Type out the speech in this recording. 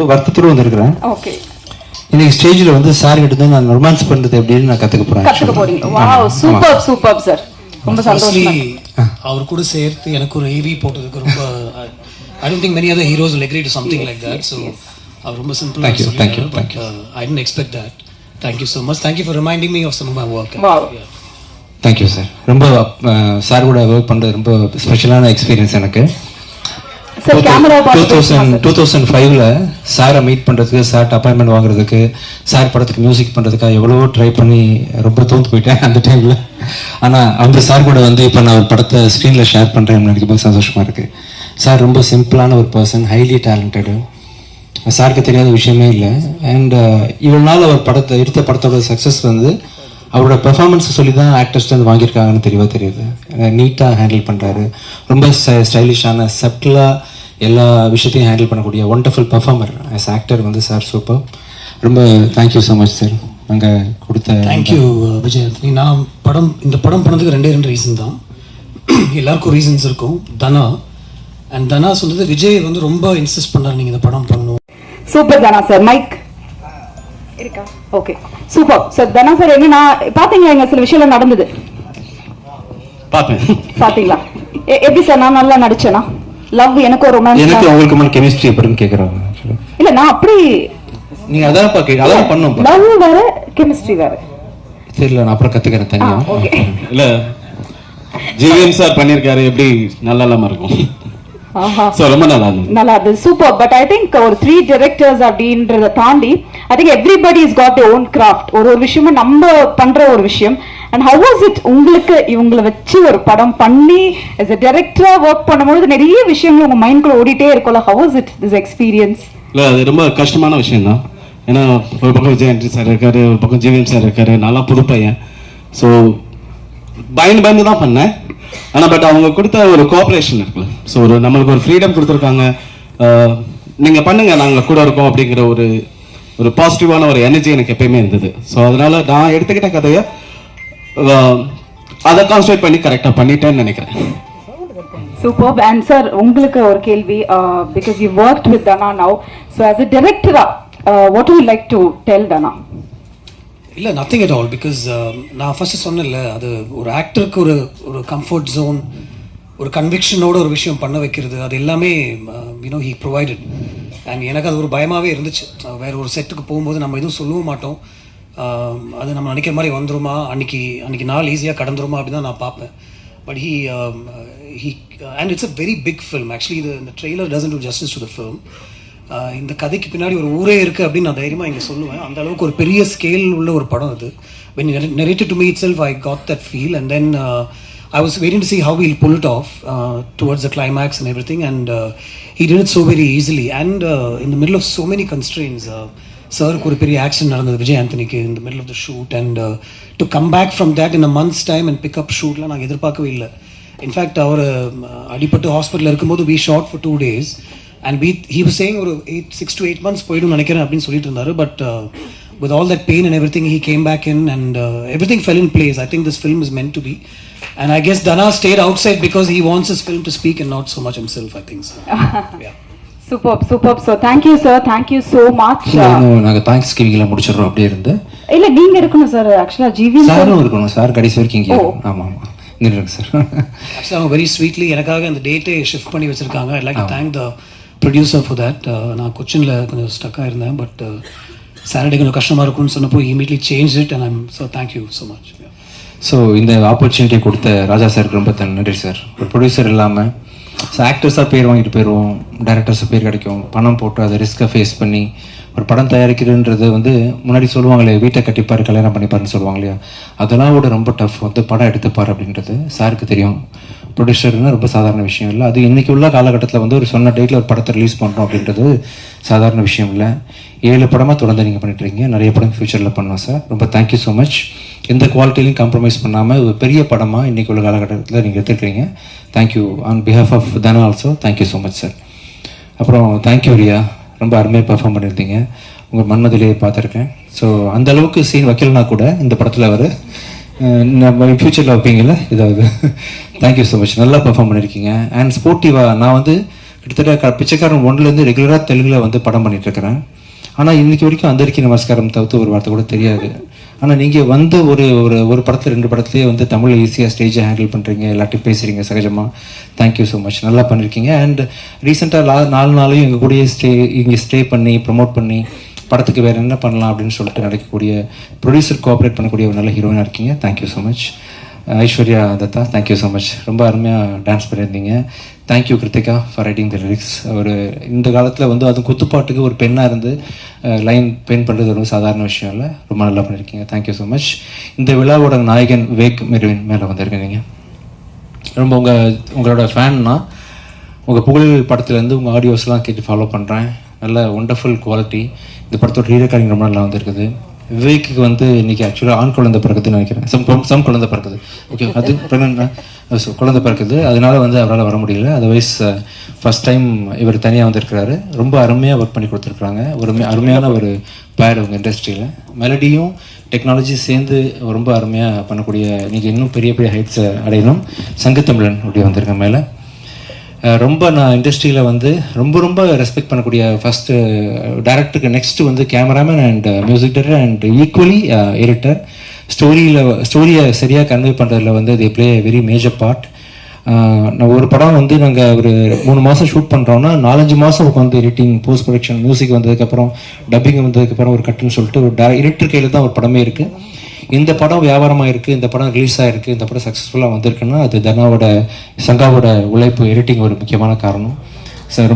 ரொம்ப வருத்தத்தோடு வந்திருக்கிறேன். ஓகே இன்னைக்கு ஸ்டேஜில் வந்து சார் கிட்ட இருந்து நான் ரொமான்ஸ் பண்ணுறது எப்படின்னு நான் கற்றுக்க போகிறேன் கத்துக்க போறீங்க. வாவ் சூப்பர் சூப்பர் சார் ரொம்ப சந்தோஷம் அவர் கூட சேர்த்து எனக்கு ஒரு ஏவி போட்டதுக்கு ரொம்ப I don't think many other heroes agree to something like that so அவர் ரொம்ப சிம்பிளா Thank you, thank you, but I didn't expect that. Thank you so much. Thank you for reminding me of some of my work. Wow thank you sir ரொம்ப sir கூட work பண்ணுறது ரொம்ப ஸ்பெஷலான experience எனக்கு. Sir camera two thousand two thousand ஃபைவ்ல சாரை meet பண்ணுறதுக்கு சார்ட் அப்பாயின்மெண்ட் வாங்குறதுக்கு சார் படத்துக்கு மியூசிக் பண்ணுறதுக்காக எவ்வளவோ ட்ரை பண்ணி ரொம்ப தோந்து போயிட்டேன் அந்த டைமில் ஆனால் அந்த சார் கூட வந்து இப்போ நான் ஒரு படத்தை ஸ்க்ரீனில் ஷேர் பண்ணுறேன் நினைக்கும் போது சந்தோஷமாக இருக்குது சார் ரொம்ப சிம்பிளான ஒரு பர்சன் ஹைலி டேலண்டடு சாருக்கு தெரியாத விஷயமே இல்லை. அண்ட் இவ்வளோ நாள் அவர் படத்தை எடுத்த படத்தோட சக்ஸஸ் வந்து அவரோட பெர்ஃபார்மன்ஸ் சொல்லி தான் ஆக்டர்ஸ்ட்டு வந்து வாங்கியிருக்காங்கன்னு தெரியவா தெரியுது. நீட்டாக ஹேண்டில் பண்ணுறாரு ரொம்ப ஸ்டைலிஷான சப்டிலாக எல்லா விஷயத்தையும் ஹேண்டில் பண்ணக்கூடிய ஒண்டர்ஃபுல் பெர்ஃபார்மர் ஆஸ் ஆக்டர் வந்து சார் சூப்பர் ரொம்ப thank you so much sir நாங்கள் கொடுத்த தேங்க் யூ விஜய் நான் படம் இந்த படம் பண்ணதுக்கு ரெண்டே ரெண்டு ரீசன் தான். எல்லாருக்கும் ரீசன்ஸ் இருக்கும். தனா. அண்ட் தனா சொன்னது விஜய் வந்து ரொம்ப இன்சிஸ்ட் பண்ணாரு நீங்க இந்த படம் பண்ணணும். சூப்பர் தானா சார் மைக் இருக்கா? Okay super sir Dhana sir என்னன்னா பாத்தீங்களா இங்க சில விஷயம் நடந்தது? பார்ப்பேன் பாத்தீங்களா? எ- எப்படி சார் நான் நல்லா நடிச்சேனா? லவ் எனக்கு ஒரு எனக்கு ரொமான்ஸ் அவங்களுக்கு மேலே கெமிஸ்ட்ரி எப்படின்னு கேட்குறாங்க இல்ல நான் அப்படி நீங்கள் அதான் பார்க்க அதான் பண்ணோம் லவ் வேற கெமிஸ்ட்ரி வேற. தெரியல நான் அப்புறம் தனியாக ஓகே இல்ல ஜிவிஎம் சார் பண்ணியிருக்காரு எப்படி நல்லா இல்லாம இருக்கும். நல்லா இருந்தது நல்லா இருந்தது. சூப்பர் பட் ஐ திங்க் ஒரு த்ரீ டிரெக்டர்ஸ் அப்படின்றத தாண்டி I think everybody is got own craft ஒரு ஒரு விஷயமும் நம்ம பண்ற ஒரு விஷயம். அண்ட் ஹவ் வாஸ் இட் உங்களுக்கு இவங்களை வச்சு ஒரு படம் பண்ணி as அ director ஒர்க் பண்ணும்போது நிறைய விஷயங்கள் உங்க மைண்ட்குள்ள ஓடிட்டே இருக்கும்ல? How was it this experience இல்லை அது ரொம்ப கஷ்டமான விஷயம் தான் ஏன்னா ஒரு பக்கம் விஜய் சார் இருக்காரு ஒரு பக்கம் ஜிவிஎம் சார் இருக்காரு நல்லா புது பையன். ஸோ பயந்து பயந்து தான் பண்ணேன். ஆனால் பட் அவங்க கொடுத்த ஒரு கோஆப்ரேஷன் இருக்குல்ல. ஸோ ஒரு நம்மளுக்கு ஒரு ஃப்ரீடம் கொடுத்துருக்காங்க. நீங்கள் பண்ணுங்க நாங்கள் கூட இருக்கோம் அப்படிங்கிற ஒரு ஒரு பாசிட்டிவான ஒரு எனர்ஜி எனக்கு எப்பயுமே இருந்தது. ஸோ அதனால நான் எடுத்துக்கிட்ட கதையை அதை கான்சன்ட்ரேட் பண்ணி கரெக்டாக பண்ணிட்டேன்னு நினைக்கிறேன். சூப்பர் அண்ட் சார் உங்களுக்கு ஒரு கேள்வி because you work with Dhana now so as a டிரெக்டரா what you like to tell Dhana இல்லை நத்திங் அட் ஆல் பிகாஸ் நான் ஃபர்ஸ்ட் சொன்னேன்ல அது ஒரு ஆக்டருக்கு ஒரு ஒரு கம்ஃபர்ட் ஜோன் ஒரு கன்விக்ஷனோட ஒரு விஷயம் பண்ண வைக்கிறது அது எல்லாமே யூனோ ஹி ப்ரொவைடட் அண்ட் எனக்கு அது ஒரு பயமாகவே இருந்துச்சு. வேற ஒரு செட்டுக்கு போகும்போது நம்ம எதுவும் சொல்லவும் மாட்டோம். அது நம்ம நினைக்கிற மாதிரி வந்துருமா அன்றைக்கி அன்னைக்கு நாள் ஈஸியாக கடந்துருமா அப்படின்னு தான் நான் பார்ப்பேன் but he he and it's a very big film actually இது இந்த trailer doesn't do justice to the film இந்த கதைக்கு பின்னாடி ஒரு ஊரே இருக்குது அப்படின்னு நான் தைரியமாக இங்கே சொல்லுவேன் அந்த அளவுக்கு ஒரு பெரிய ஸ்கேல் உள்ள ஒரு படம் அது when narrated to me itself I got that feel and then I was waiting to see how he'll pull it off uh, towards the climax and everything, and uh, he did it so very easily and uh, in the middle of சாருக்கு ஒரு பெரிய action நடந்தது Vijay ஆண்டனிக்கு of the shoot and uh, to come back from that in a month's time and pick up shootலாம் நாங்கள் எதிர்பார்க்கவே இல்லை in fact அவர் அடிபட்டு ஹாஸ்பிட்டலில் இருக்கும்போது we shot for two days and we he was saying ஒரு eight six to eight months போயிடும் நினைக்கிறேன் அப்படின்னு சொல்லிட்டு இருந்தாரு but with all that pain and everything he came back in and uh, everything fell in place i think this film is meant to be and i guess dana stayed outside because he wants his film to speak and not so much himself i think so yeah super super so thank you sir thank you so much நாங்கள் thanks கிவிங்கில் முடிச்சிடுறோம் அப்படியே இருந்து. இல்ல நீங்க இருக்கணும் sir ஆக்சுவலா GV சாரும் இருக்கணும் சார் கடைசி வரைக்கும் இங்கே ஆமாம் ஆமாம் இங்கே இருக்கு சார் ஆக்சுவலாக அவங்க வெரி ஸ்வீட்லி எனக்காக அந்த டேட்டே ஷிஃப்ட் பண்ணி வச்சிருக்காங்க. I like thank the producer for that நான் கொச்சினில் கொஞ்சம் ஸ்டக்காக இருந்தேன் பட் சாட்டர்டே கொஞ்சம் கஷ்டமாக இருக்கும்னு சொன்னப்போ immediately change it and I'm so thank you so much so இந்த ஆப்பர்ச்சுனிட்டி கொடுத்த ராஜா சாருக்கு ரொம்ப நன்றி சார் ஒரு ப்ரொடியூசர் இல்லாமல் ஸோ ஆக்டர்ஸாக பேர் வாங்கிட்டு போயிடுவோம். டேரக்டர்ஸாக பேர் கிடைக்கும். பணம் போட்டு அதை ரிஸ்க்கை ஃபேஸ் பண்ணி ஒரு படம் தயாரிக்கிறதுன்றது வந்து முன்னாடி சொல்லுவாங்களே வீட்டை கட்டிப்பார் கல்யாணம் பண்ணிப்பாருன்னு சொல்லுவாங்க இல்லையா? அதெல்லாம் விட ரொம்ப டஃப் வந்து படம் எடுத்துப்பார் அப்படின்றது சாருக்கு தெரியும். ப்ரொடியூசர்னா ரொம்ப சாதாரண விஷயம் இல்லை. அது இன்றைக்கி உள்ள காலகட்டத்தில் வந்து ஒரு சொன்ன டேட்டில் ஒரு படத்தை ரிலீஸ் பண்ணுறோம் அப்படின்றது சாதாரண விஷயம் இல்லை. ஏழு படமாக தொடர்ந்து நீங்கள் பண்ணிட்டு இருக்கீங்க. நிறைய படம் ஃப்யூச்சரில் பண்ணுவோம் சார். ரொம்ப தேங்க்யூ ஸோ மச் எந்த குவாலிட்டிலையும் காம்ப்ரமைஸ் பண்ணாமல் ஒரு பெரிய படமாக இன்றைக்கி உள்ள காலகட்டத்தில் நீங்கள் எடுத்துருக்கீங்க thank you on behalf of Dhana also thank you so much sir அப்புறம் தேங்க்யூ ரியா. ரொம்ப அருமையாக பெர்ஃபார்ம் பண்ணியிருந்தீங்க. உங்கள் மன்மதிலேயே பார்த்துருக்கேன். ஸோ அந்த அளவுக்கு சீன் வைக்கலனா கூட இந்த படத்தில் அவர் நம்ம ஃப்யூச்சரில் வைப்பீங்கல்ல? இதாவது. தேங்க்யூ ஸோ மச் நல்லா பெர்ஃபார்ம் பண்ணியிருக்கீங்க. அண்ட் ஸ்போர்ட்டிவாக நான் வந்து கிட்டத்தட்ட க- பிச்சைக்காரன் ஒன்றுலேருந்து ரெகுலராக தெலுங்கில் வந்து படம் பண்ணிட்டு இருக்கிறேன். ஆனால் இன்றைக்கி வரைக்கும் அந்தரிக்கி நமஸ்காரம் தவிர்த்து ஒரு வார்த்தை கூட தெரியாது. ஆனால் நீங்கள் வந்து ஒரு ஒரு ஒரு படத்தில் ரெண்டு படத்துலேயே வந்து தமிழ் ஈஸியாக ஸ்டேஜை ஹேண்டில் பண்ணுறீங்க எல்லாத்தையும் பேசுகிறீங்க சகஜமாக தேங்க்யூ ஸோ மச் நல்லா பண்ணியிருக்கீங்க அண்ட் ரீசெண்டாக லா நாலு நாளையும் எங்கள் கூடயே ஸ்டே இங்கே ஸ்டே பண்ணி ப்ரமோட் பண்ணி படத்துக்கு வேறு என்ன பண்ணலாம் அப்படின்னு சொல்லிட்டு நடக்கக்கூடிய ப்ரொடியூசர் கோஆப்ரேட் பண்ணக்கூடிய ஒரு நல்ல ஹீரோயினாக இருக்கீங்க. Thank you so much Aishwarya Datta thank you so much ரொம்ப அருமையாக டான்ஸ் பண்ணியிருந்தீங்க. Thank you Krithika for writing the lyrics ஒரு இந்த காலத்தில் வந்து அதுவும் குத்துப்பாட்டுக்கு ஒரு பெண்ணாக இருந்து லைன் பெயிண்ட் பண்ணுறது ஒரு சாதாரண விஷயம் இல்லை. ரொம்ப நல்லா பண்ணியிருக்கீங்க தேங்க்யூ ஸோ மச் இந்த விழாவோட நாயகன் வேக் மெருவின் மேலே வந்திருக்கீங்க நீங்கள் ரொம்ப உங்கள் உங்களோட ஃபேன்னா உங்கள் புகழ் படத்துலேருந்து உங்கள் ஆடியோஸ்லாம் கேட்டு ஃபாலோ பண்ணுறேன் நல்ல ஒண்டர்ஃபுல் குவாலிட்டி இந்த படத்தோட ரீரெக்கார்டிங் ரொம்ப நல்லா வந்திருக்குது. விவேக்கு வந்து இன்னைக்கு ஆக்சுவலாக ஆண் குழந்தை பிறகுதுன்னு நினைக்கிறேன். சம் சம் குழந்தை பிறக்குது. ஓகே அது ப்ரெக்னென்ட் குழந்தை பிறக்குது. அதனால வந்து அவரால் வர முடியல. அதர்வைஸ் ஃபஸ்ட் டைம் இவர் தனியாக வந்திருக்கிறாரு. ரொம்ப அருமையாக ஒர்க் பண்ணி கொடுத்துருக்குறாங்க. ஒரு அருமையான ஒரு பேர் உங்கள் இண்டஸ்ட்ரியில் மெலடியும் டெக்னாலஜி சேர்ந்து ரொம்ப அருமையாக பண்ணக்கூடிய நீங்கள் இன்னும் பெரிய பெரிய ஹைட்ஸை அடையணும். சங்கத்தமிழன் அப்படி வந்திருக்கேன் மேலே ரொம்ப நான் இண்டஸ்ட்ரியில் வந்து ரொம்ப ரொம்ப ரெஸ்பெக்ட் பண்ணக்கூடிய ஃபஸ்ட்டு டேரக்டருக்கு நெக்ஸ்ட்டு வந்து cameraman and music director and equally editor ஸ்டோரியில் ஸ்டோரியை சரியாக கன்வே பண்ணுறதுல வந்து they play very major part நான் ஒரு படம் வந்து நாங்கள் ஒரு மூணு மாதம் ஷூட் பண்ணுறோன்னா நாலஞ்சு மாதம் உட்காந்து எடிட்டிங் போஸ்ட் ப்ரொடக்ஷன் மியூசிக் வந்ததுக்கப்புறம் டப்பிங் வந்ததுக்கப்புறம் ஒரு கட்டுன்னு சொல்லிட்டு ஒரு டே எடிட்டர் கையில் தான் ஒரு படமே இருக்குது இந்த படம் வியாபாரமாக இருக்குது இந்த படம் ரிலீஸ் ஆகிருக்கு இந்த படம் சக்ஸஸ்ஃபுல்லாக வந்திருக்குன்னா அது தனாவோட சங்காவோட உழைப்பு எடிட்டிங் ஒரு முக்கியமான காரணம். சார்